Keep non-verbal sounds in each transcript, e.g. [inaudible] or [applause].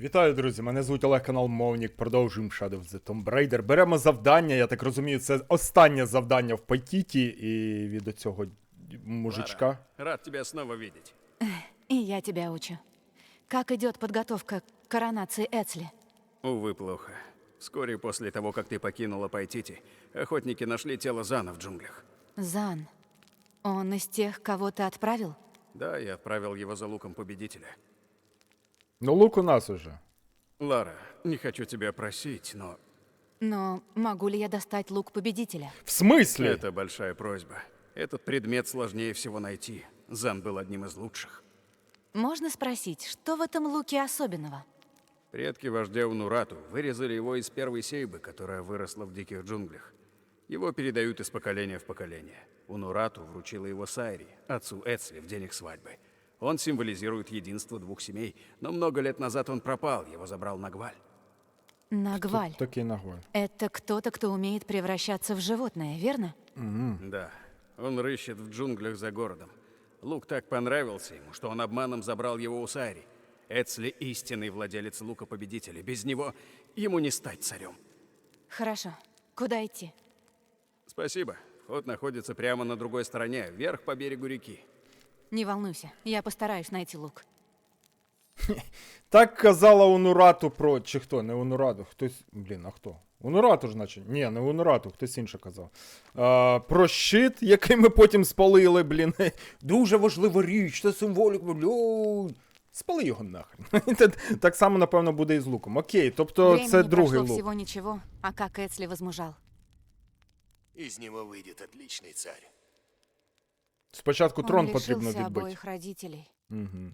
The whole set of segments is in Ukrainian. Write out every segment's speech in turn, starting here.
Вітаю, друзі! Мене звуть Олег канал Мовнік. Продовжуємо Shadow of the Tomb Raider. Беремо завдання, я так розумію, це останнє завдання в Пайтіті і від цього мужичка. Лара, рад тебя снова видеть. И я тебя учу. Как идет подготовка к коронации Эцли? Увы, плохо. Вскоре после того, как ты покинула Пайтити, охотники нашли тело Зана в джунглях. Зан. Он из тех, кого ты отправил? Да, я отправил его за луком победителя. Ну, лук у нас уже. Лара, не хочу тебя просить, но Но могу ли я достать лук победителя? В смислі? это большая просьба. Этот предмет сложнее всего найти. Зан был одним из лучших. Можно спросить, что в этом луке особенного? Предки вождя Унурату вырезали его из первой сейбы, которая выросла в диких джунглях. Его передают из поколения в поколение. Унурату вручила его Сайри, отцу Эцли, в день их свадьбы. Он символизирует единство двух семей, но много лет назад он пропал, его забрал Нагваль. Нагваль. Такий нагой. Это кто-то, кто умеет превращаться в животное, верно? Да, он рыщет в джунглях за городом. Лук так понравился ему, что он обманом забрал его у Сайри. Эцли — истинный владелец лука-победителя. Без него ему не стать царем. Хорошо. Куда идти? Спасибо. Вход находится прямо на другой стороне, вверх по берегу реки. Не волнуйся, я постараюсь найти лук. [laughs] Так казала Унурату про. Чи хто? Не Унурату. Хтось. Блін, а хто? Унурату ж, наче. Ні, не Унурату, хтось інше казав. А, про щит, який ми потім спалили, блін. [laughs] Дуже важлива річ, це символік, блін. Спали його нахрен. Це [laughs] Так само, напевно, буде і з луком. Окей, тобто Времени це другий прошло лук. всего ничего, а как Эцли возмужал. Из него выйдет отличный царь. Спочатку трон Он потрібно лишился відбити. обоих родителей. Угу.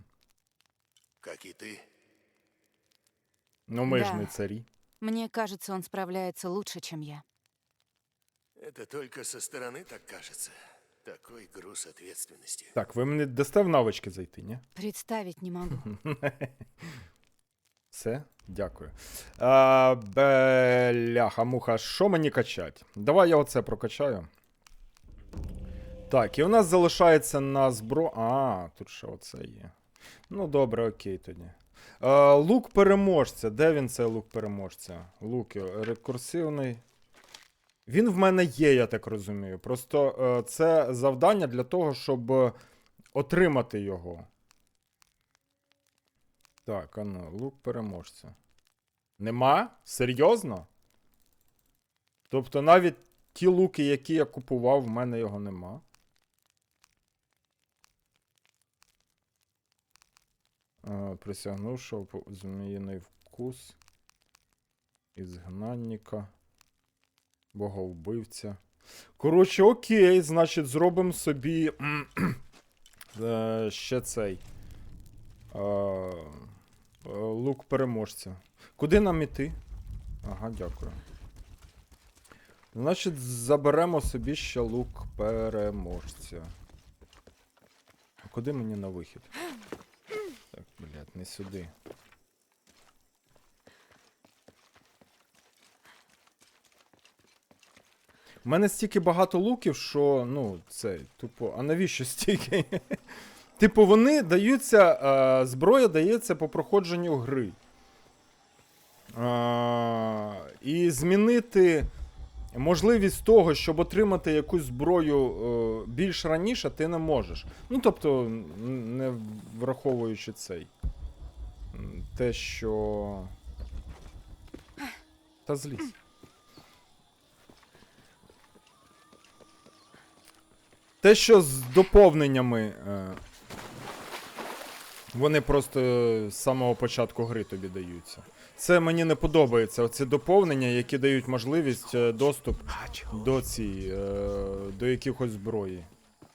Как и ты. Ну ми ж Да. не царі. Мне кажется, он справляется лучше, чем я. Это только со стороны так кажется. Такой груз ответственности. Так, ви мені дасте в навички зайти, ні? Представить не могу. [laughs] Все, дякую. А, бляха, муха, що мені качать? Давай я оце прокачаю. Так, і у нас залишається на збро. А, тут ще оце є. Ну, добре, окей тоді. Е, лук переможця. Де він цей лук переможця? Лук е, рекурсивний. Він в мене є, я так розумію. Просто е, це завдання для того, щоб отримати його. Так, а ну, лук переможця. Нема? Серйозно? Тобто навіть ті луки, які я купував, в мене його нема. А, присягнувши зміїний вкус. Ізгнанника. Боговбивця. Коротше, окей, значить, зробимо собі [clears throat] е, ще цей. Е, лук переможця. Куди нам іти? Ага, дякую. Значить, заберемо собі ще лук переможця. А куди мені на вихід? Так, блядь, не сюди. У мене стільки багато луків, що, ну, це, тупо, а навіщо стільки? [laughs] Типу, вони даються, е, зброя дається по проходженню гри. Е, і змінити можливість того, щоб отримати якусь зброю е, більш раніше, ти не можеш. Ну, тобто, не враховуючи цей. Те, що. Та злізь. Те, що з доповненнями. Е, вони просто з самого початку гри тобі даються. Це мені не подобається. Оці доповнення, які дають можливість е, доступ до ці, е, до якихось зброї.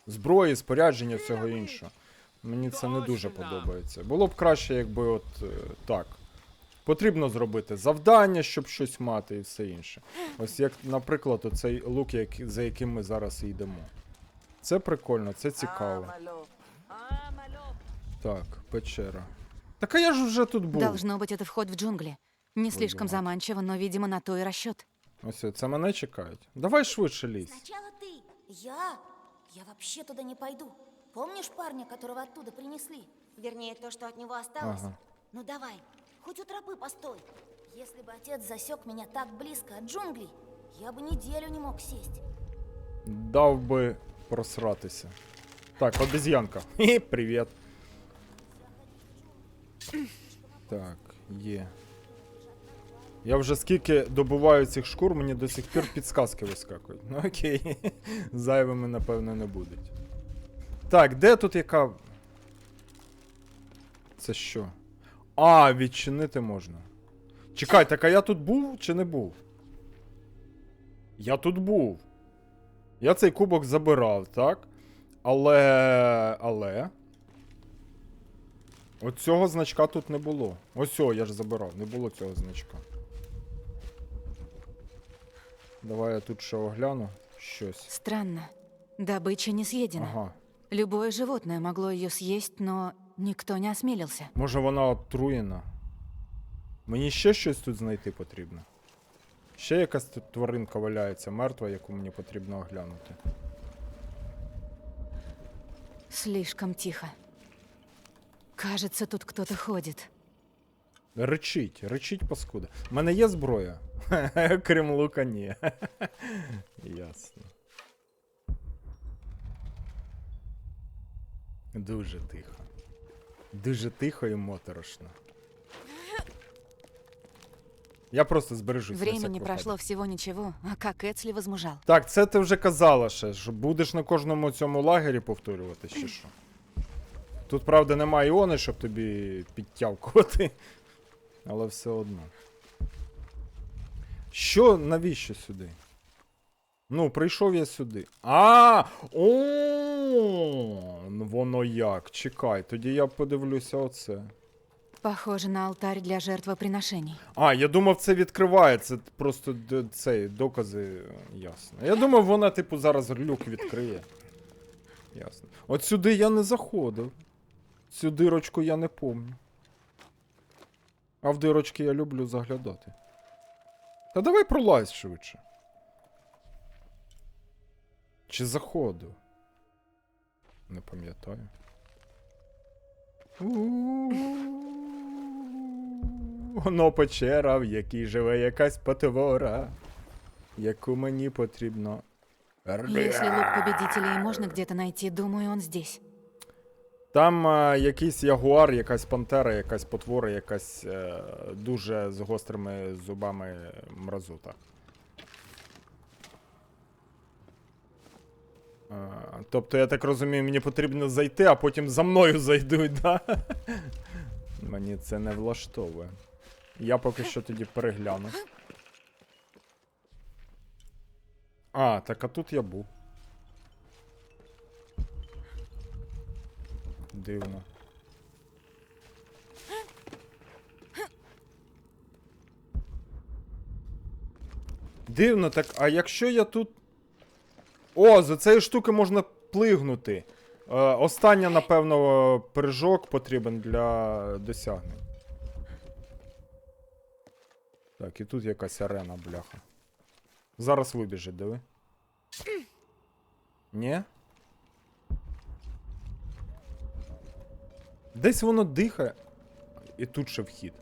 Зброї, спорядження, всього іншого. Мені це не дуже подобається. Було б краще, якби от е, так. Потрібно зробити завдання, щоб щось мати і все інше. Ось як, наприклад, оцей лук, за яким ми зараз йдемо. Це прикольно, це цікаво. Так, печера. Так а я ж вже тут був. Должно быть, это вход в джунгли. Не слишком думаю. заманчиво, но, видимо, на то и расчет. Ось це мене чекають. Давай швидше лізь. Сначала ты. Я? Я вообще туда не пойду. Помнишь парня, которого оттуда принесли? Вернее, то, что от него осталось? Ага. Ну давай, Хоть у тропы постой. Если бы отец засек меня так близко от джунглей, я бы неделю не мог сесть. Дав би просратися. Так, обезьянка. Хі, привіт. [laughs] Так, є. Я вже скільки добуваю цих шкур, мені до сих пір підсказки вискакують. Ну окей. [laughs] Зайвими, напевно, не будуть. Так, де тут яка. Це що? А, відчинити можна. Чекай, так а я тут був чи не був? Я тут був. Я цей кубок забирав, так? Але. Але. От цього значка тут не було. Ось цього я ж забирав, не було цього значка. Давай я тут ще огляну щось. Странно. Добыча не съедена. Ага. Любое животное могло ее съесть, но никто не осмелился. Може вона отруєна. Мені ще щось тут знайти потрібно. Ще якась тут тваринка валяється, мертва, яку мені потрібно оглянути. Слишком тихо. Кажется, тут кто-то ходит. Речить, речить паскуда. У мене є зброя? [laughs] Крім лука, ні. [laughs] Ясно. Дуже тихо. Дуже тихо і моторошно. Я просто збережусь. Времени прошло випадок. всего а как Эцли возмужал. Так, це ти вже казала ще, що будеш на кожному цьому лагері повторювати, чи [clears throat] що? Тут, правда, немає іони, щоб тобі підтявкувати. [laughs] Але все одно. Що, навіщо сюди? Ну, прийшов я сюди. А! О! Воно як? Чекай, тоді я подивлюся оце. Похоже на алтарь для жертвоприношений. А, я думав, це відкриває, це просто цей докази ясно. Я думав, вона, типу, зараз люк відкриє. Ясно. От сюди я не заходив. Цю дирочку я не помню. А в дирочки я люблю заглядати. Та давай пролазь швидше. Чи заходив? Не пам'ятаю. Воно печера, в якій живе якась потвора, яку мені потрібно. Если лук победителей можно где-то найти, думаю, он здесь. Там е, якийсь ягуар, якась пантера, якась потвора, якась е, дуже з гострими зубами мразута. Е, тобто, я так розумію, мені потрібно зайти, а потім за мною зайдуть, да? [laughs] Мені це не влаштовує. Я поки що тоді перегляну. А, так а тут я був. Дивно. Дивно, так, а якщо я тут. О, за цієї штуки можна плигнути. Е, остання, напевно, прыжок потрібен для досягнень. Так, і тут якась арена, бляха. Зараз вибіжить, диви. Ні? Десь воно дихає. І тут ще вхід.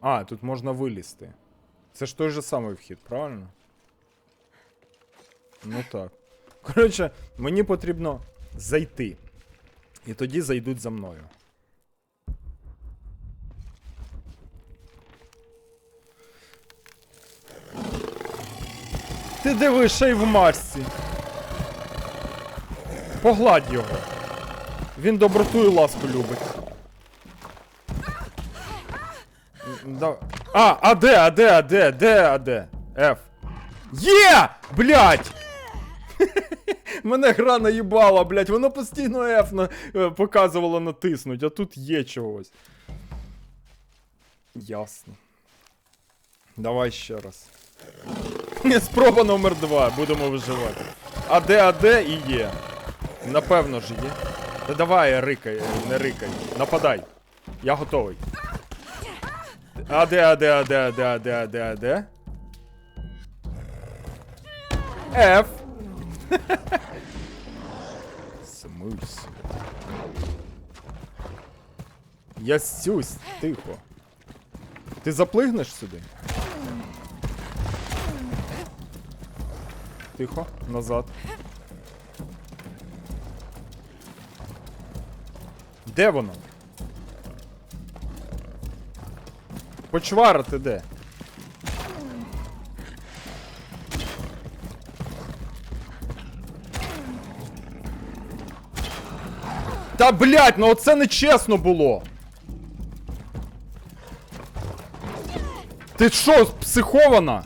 А, тут можна вилізти. Це ж той же самий вхід, правильно? Ну так. Коротше, мені потрібно зайти. І тоді зайдуть за мною. Ти диви, ще й в масці. Погладь його. Він доброту і ласку любить. А, а де, а де, а де, де, а де? F. Є! Блять! [laughs] Мене гра наїбала, блять, воно постійно F на, е, показувало натиснуть, а тут є чогось. Ясно. Давай ще раз. [laughs] Спроба номер два, будемо виживати. А де, а де і є. Напевно ж є. Та давай, рикай, не рикай. Нападай. Я готовий. А де, а де, а де, а де, а де, а де, а де? F. Смисл. Я сюсь, тихо. Ти заплигнеш сюди? Тихо, назад. Де воно? Почвара ти де? Та блять, ну оце не чесно було. Ти що, психована?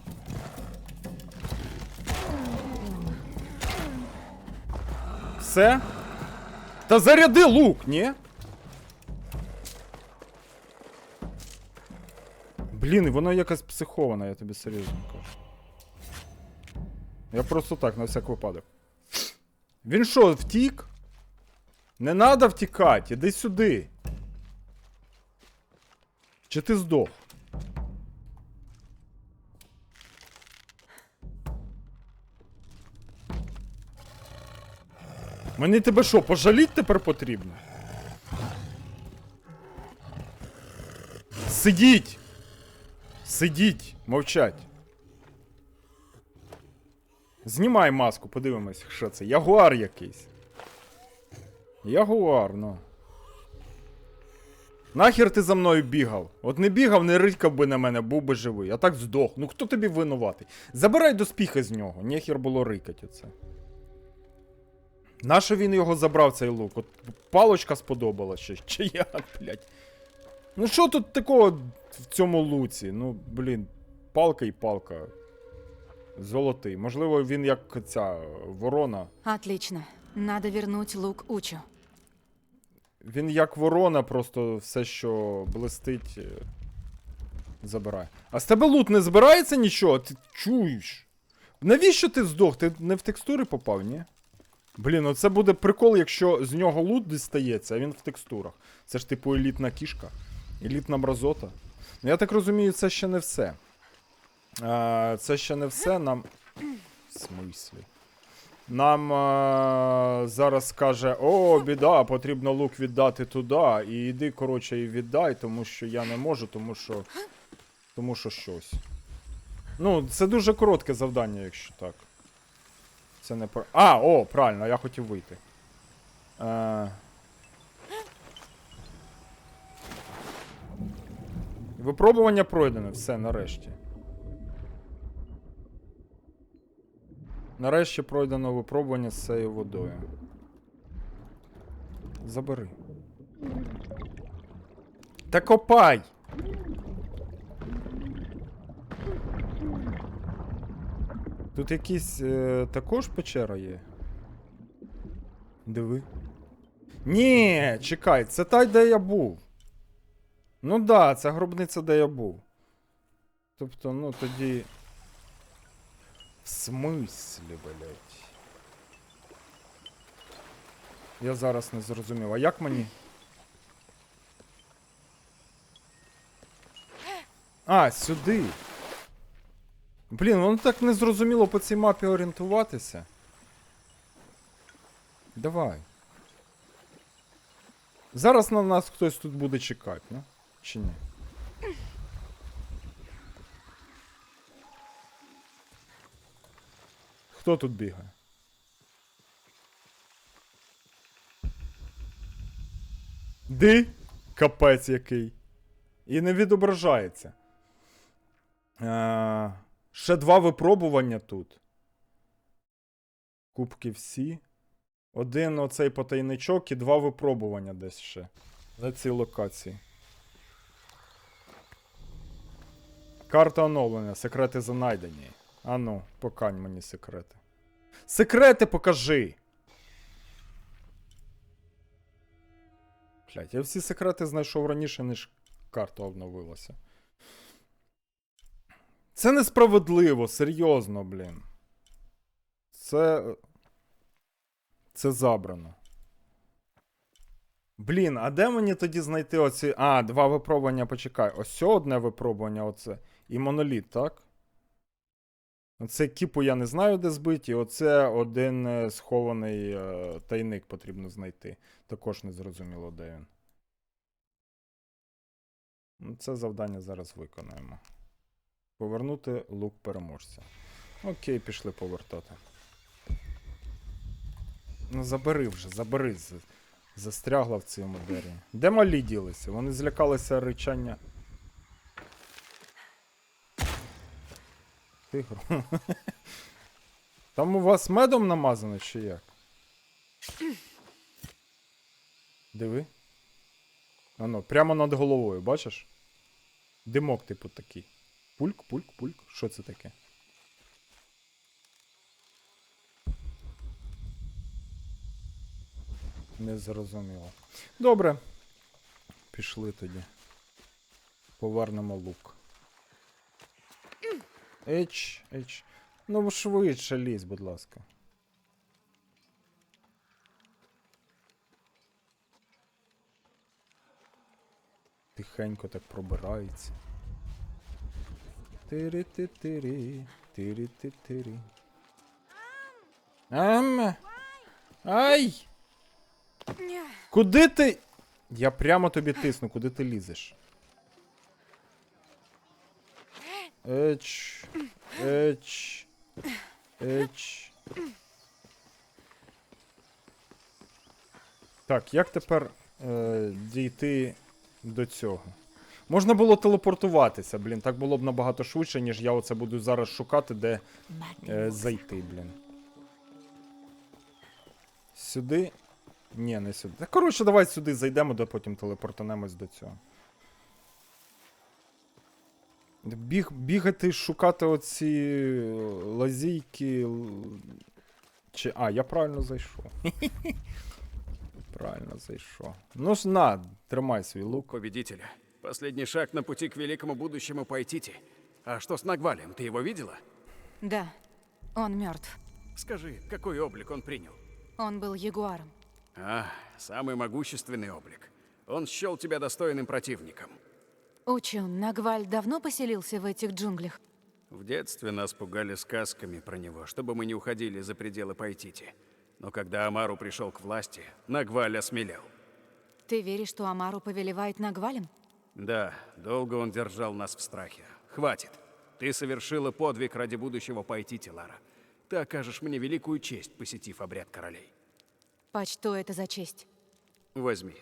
Все? Та заряди лук, ні? Блін, воно якось психоване, я тобі серйозно кажу. Я просто так, на всяк випадок. Він що, втік? Не надо втікати, іди сюди. Чи ти здох? Мені тебе що, пожаліть тепер потрібно? Сидіть! Сидіть, мовчать. Знімай маску, подивимось, що це. Ягуар якийсь. Ягуар, ну. Нахер ти за мною бігав? От не бігав, не рикав би на мене, був би живий. А так здох. Ну хто тобі винуватий? Забирай доспіхи з нього, нехер було рикать оце. Нащо він його забрав, цей лук? От палочка сподобалась ще, чи як, блядь? Ну що тут такого в цьому луці? Ну, блін, палка і палка. Золотий. Можливо, він як ця ворона. Отлично. Надо вернуть лук Учу. Він як ворона, просто все, що блистить, е, забирає. А з тебе лут не збирається нічого? Ти чуєш? Навіщо ти здох? Ти не в текстури попав, ні? Блін, оце буде прикол, якщо з нього лут дістається, а він в текстурах. Це ж типу елітна кішка, елітна мразота. Ну, я так розумію, це ще не все. А, це ще не все. Нам. В смислі? Нам а, зараз каже: О, біда, потрібно лук віддати туди. І йди, коротше, і віддай, тому що я не можу, тому що. Тому що щось. Ну, це дуже коротке завдання, якщо так. Це не про. А, о, правильно, я хотів вийти. Е... Випробування пройдене, все, нарешті. Нарешті пройдено випробування з цією водою. Забери. Та копай! Тут якісь е, також печера є. Диви. Ні, чекай, це та, де я був. Ну да, це гробниця, де я був. Тобто, ну тоді. В смислі, блять. Я зараз не зрозумів. А як мені? А, сюди. Блін, воно так незрозуміло по цій мапі орієнтуватися. Давай. Зараз на нас хтось тут буде чекати, ну? Чи ні? Хто тут бігає? Ди? Капець який. І не відображається. Е, ще два випробування тут. Кубки всі. Один оцей потайничок і два випробування десь ще. На цій локації. Карта оновлення. Секрети занайдені. Ану, покань мені секрети. Секрети покажи! Блять, я всі секрети знайшов раніше, ніж карта обновилася. Це несправедливо, серйозно, блін. Це. Це забрано. Блін, а де мені тоді знайти оці. А, два випробування, почекай. Ось одне випробування, оце. І моноліт, так? Оце кіпу я не знаю, де збиті. Оце один е, схований е, тайник потрібно знайти. Також не зрозуміло, де він. Ну, Це завдання зараз виконаємо. Повернути лук переможця. Окей, пішли повертати. Ну, забери вже, забери. Застрягла в цьому дері. Де малі ділися? Вони злякалися ричання. Тигру. Там у вас медом намазано чи як? Диви. Ано, прямо над головою, бачиш? Димок, типу, такий. Пульк, пульк, пульк. Що це таке? Не зрозуміло. Добре. Пішли тоді. Повернемо лук. Еч, еч. Ну швидше лізь, будь ласка. Тихенько так пробирається. Тири-ти-тири, тири-ти-тири. Ам! Ай! Куди ти? Я прямо тобі тисну, куди ти лізеш? Еч. Еч. Еч. Так, як тепер е, дійти до цього? Можна було телепортуватися, блін. Так було б набагато швидше, ніж я оце буду зараз шукати, де е, зайти, блін. Сюди. Ні, не сюди. Та коротше, давай сюди зайдемо, де потім телепортанемось до цього. Біг, бігати, шукати оці лазійки. л- Чи. А, я правильно зайшов. [laughs] правильно зайшов. Ну ж на, тримай свій лук. Победителя. Последний шаг на пути к великому будущему Пайтити. А что с Нагвалем? Ты его видела? Да, он мертв. Скажи, какой облик он принял? Он был ягуаром. А, самый могущественный облик. Он счел тебя достойным противником. Учу, Нагваль давно поселился в этих джунглях? В детстве нас пугали сказками про него, чтобы мы не уходили за пределы Пайтити. Но когда Амару пришел к власти, Нагваль осмелел. Ты веришь, что Амару повелевает Нагвалем? Да, долго он держал нас в страхе. Хватит. Ты совершила подвиг ради будущего Пайтити, Лара. Ты окажешь мне великую честь, посетив обряд королей. Почто это за честь? Возьми.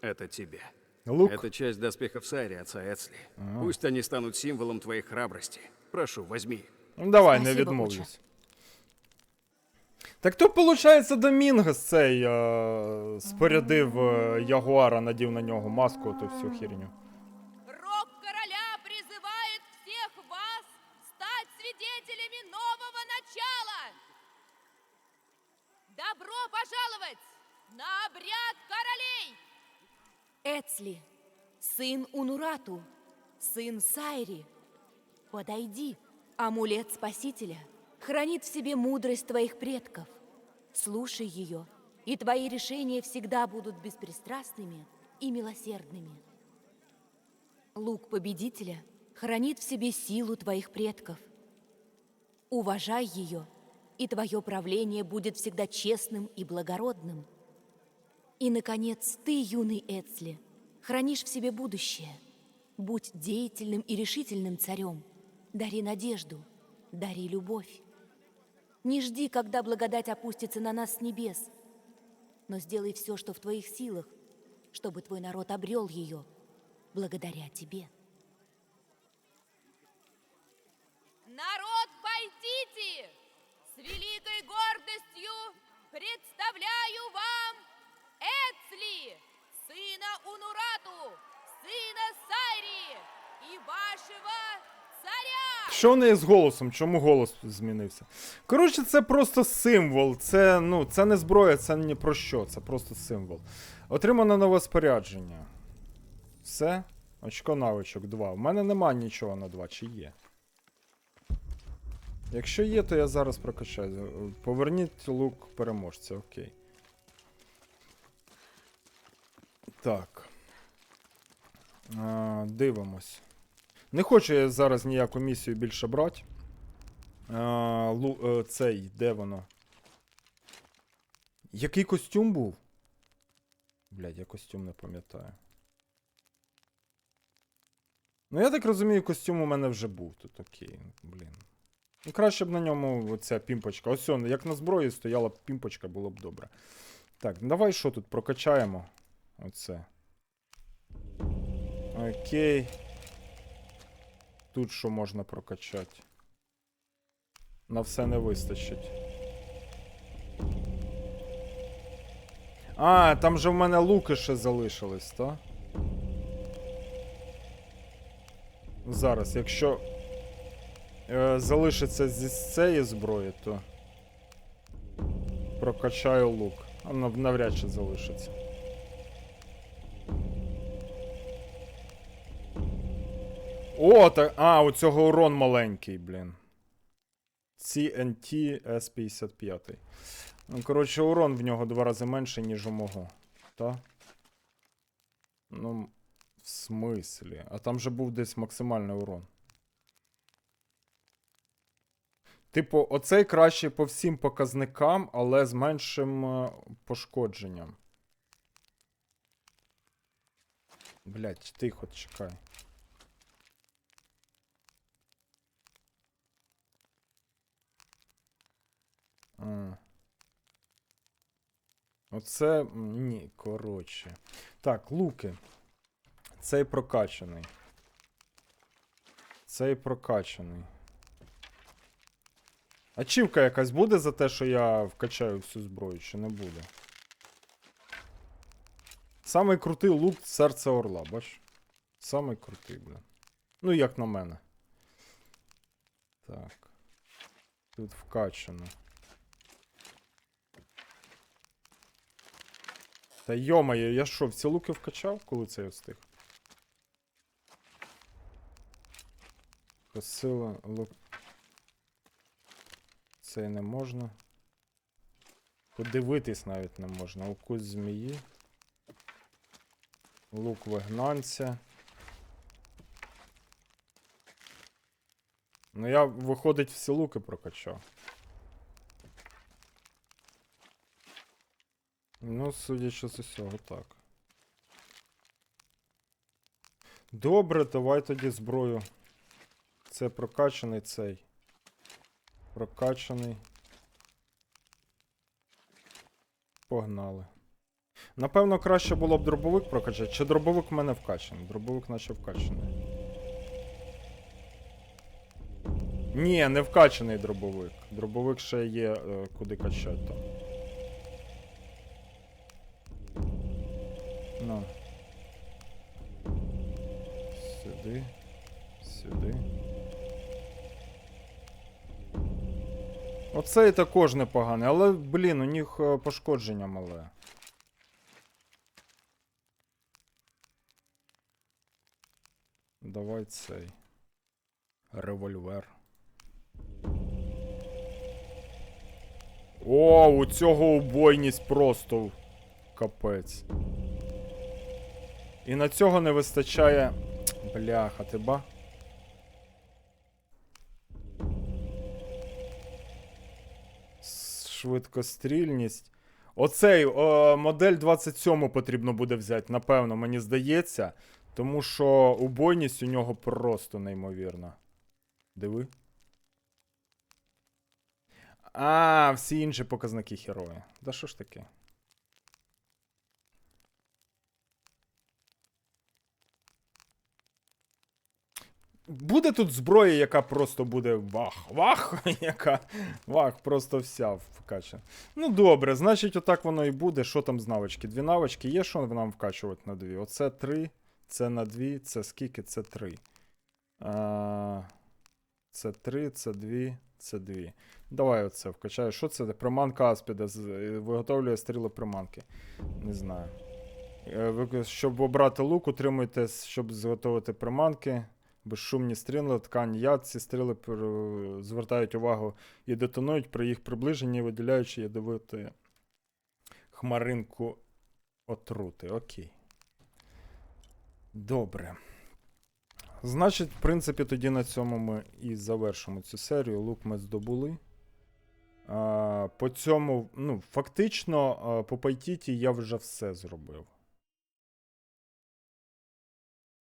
Это тебе. Лук. Это часть доспехов Сайри, отца Эцли. Пусть они станут символом твоей храбрости. Прошу, возьми их. Ну давай, не Спасибо, відмовлюсь. Так то, виходить, Домінгос цей е, спорядив е, Ягуара, надів на нього маску, ту всю херню. Рок короля призывает всех вас стать свидетелями нового начала. Добро пожаловать на обряд королей! Эцли, сын Унурату, сын Сайри, подойди. Амулет Спасителя хранит в себе мудрость твоих предков. Слушай ее, и твои решения всегда будут беспристрастными и милосердными. Лук Победителя хранит в себе силу твоих предков. Уважай ее, и твое правление будет всегда честным и благородным. И, наконец, ты, юный Эцли, хранишь в себе будущее. Будь деятельным и решительным царем. Дари надежду, дари любовь. Не жди, когда благодать опустится на нас с небес, но сделай все, что в твоих силах, чтобы твой народ обрел ее благодаря тебе. Народ Пайтити! С великой гордостью представляю вам Эцли, сына Унурату, сына Сайри и вашего царя! Що в неї з голосом? Чому голос змінився? Коротше, це просто символ. Це, ну, це не зброя, це ні про що, це просто символ. Отримано нове спорядження. Все. Очко навичок 2. У мене нема нічого на 2, чи є? Якщо є, то я зараз прокачаю. Поверніть лук переможця, окей. Так. А, дивимось. Не хочу я зараз ніяку місію більше брати. А, лу, е, цей, де воно? Який костюм був? Блядь, я костюм не пам'ятаю. Ну, я так розумію, костюм у мене вже був тут, окей, блін. Ну, краще б на ньому оця пімпочка. Ось як на зброї стояла б пімпочка, було б добре. Так, давай що тут прокачаємо? Оце. Окей. Тут що можна прокачати? На все не вистачить. А, там же в мене луки ще залишились, так? Зараз, якщо е, залишиться зі цієї зброї, то прокачаю лук. Навряд чи залишиться. О, так. А, у цього урон маленький, блін. CNT S55. Ну, коротше, урон в нього два рази менший, ніж у мого. Та? Ну, в смислі? А там же був десь максимальний урон. Типу, оцей краще по всім показникам, але з меншим е, пошкодженням. Блять, тихо, чекай. Оце. Ні, коротше. Так, луки. Цей прокачаний. Цей прокачаний. Ачівка якась буде за те, що я вкачаю всю зброю, чи не буде? Самий крутий лук серце орла, бач? Самий крутий, бля. Ну, як на мене. Так. Тут вкачано. Та йомає, я що, всі луки вкачав, коли це я встиг? Косила лук. Це не можна. Подивитись навіть не можна. Укус змії. Лук вигнанця. Ну я, виходить, всі луки прокачав. Ну, судячи з усього, так. Добре, давай тоді зброю. Це прокачаний цей. Прокачаний. Погнали. Напевно, краще було б дробовик прокачати. Чи дробовик в мене вкачаний? Дробовик наче вкачаний. Ні, не вкачаний дробовик. Дробовик ще є е, куди качати там. Оцей також непоганий, але, блін, у них е, пошкодження мале. Давай цей. Револьвер. О, у цього убойність просто капець. І на цього не вистачає. Бляха, ти ба? Швидкострільність. Оцей о, модель 27 потрібно буде взяти, напевно, мені здається. Тому що убойність у нього просто неймовірна. Диви. А, всі інші показники герої. Да що ж таке? Буде тут зброя, яка просто буде вах, вах, [laughs] яка вах, просто вся вкачана. Ну добре, значить, отак воно і буде. Що там з навички? Дві навички є, що нам вкачувати на дві? Оце три, це на дві, це скільки? Це три. А, це три, це дві, це дві. Давай оце вкачаю. Що це? Приманка Аспіда. е, Виготовлює стріли приманки. Не знаю. Е, Щоб обрати лук, утримуйте, щоб зготовити приманки. Безшумні стріли, ткань яд. Ці стріли звертають увагу і детонують при їх приближенні, виділяючи ядовити хмаринку отрути. Окей. Добре. Значить, в принципі, тоді на цьому ми і завершимо цю серію. Лук ми здобули. А, по цьому, ну, фактично, по Пайтіті я вже все зробив.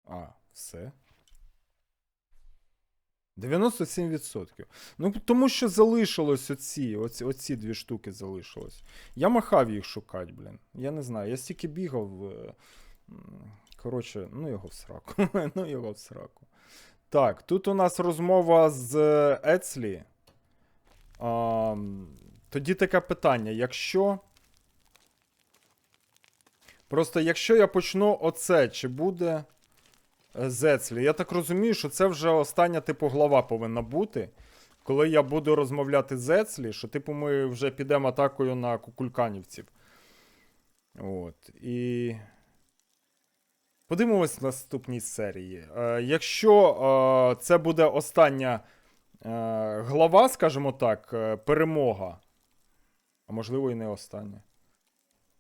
А, все. 97%. Ну, тому що залишилось оці, оці, оці дві штуки залишилось. Я махав їх шукати, блін. Я не знаю. Я стільки бігав. е, Коротше, ну його в сраку. [laughs] ну його в сраку. Так, тут у нас розмова з Ецлі. А, тоді таке питання: якщо. Просто якщо я почну оце, чи буде е, Зецлі? Я так розумію, що це вже остання, типу, глава повинна бути. Коли я буду розмовляти з Ецлі, що, типу, ми вже підемо атакою на кукульканівців. От. І. Подивимось в наступній серії. Е, якщо е, це буде остання е, глава, скажімо так, е, перемога, а можливо і не остання,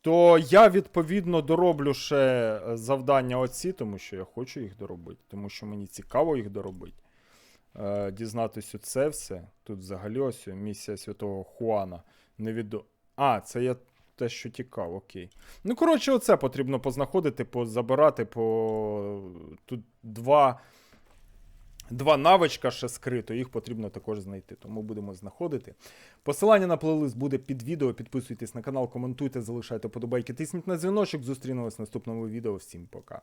то я відповідно дороблю ще е, завдання оці, тому що я хочу їх доробити, тому що мені цікаво їх доробити. Е, дізнатись це все. Тут взагалі ось місія святого Хуана. Невідо... А, це я те, що тікав, окей. Ну, коротше, оце потрібно познаходити, позабирати, по. Тут два. Два навичка ще скрито, їх потрібно також знайти, тому будемо знаходити. Посилання на плейлист буде під відео. Підписуйтесь на канал, коментуйте, залишайте подобайки, тисніть на дзвіночок. Зустрінемось в наступному відео. Всім пока.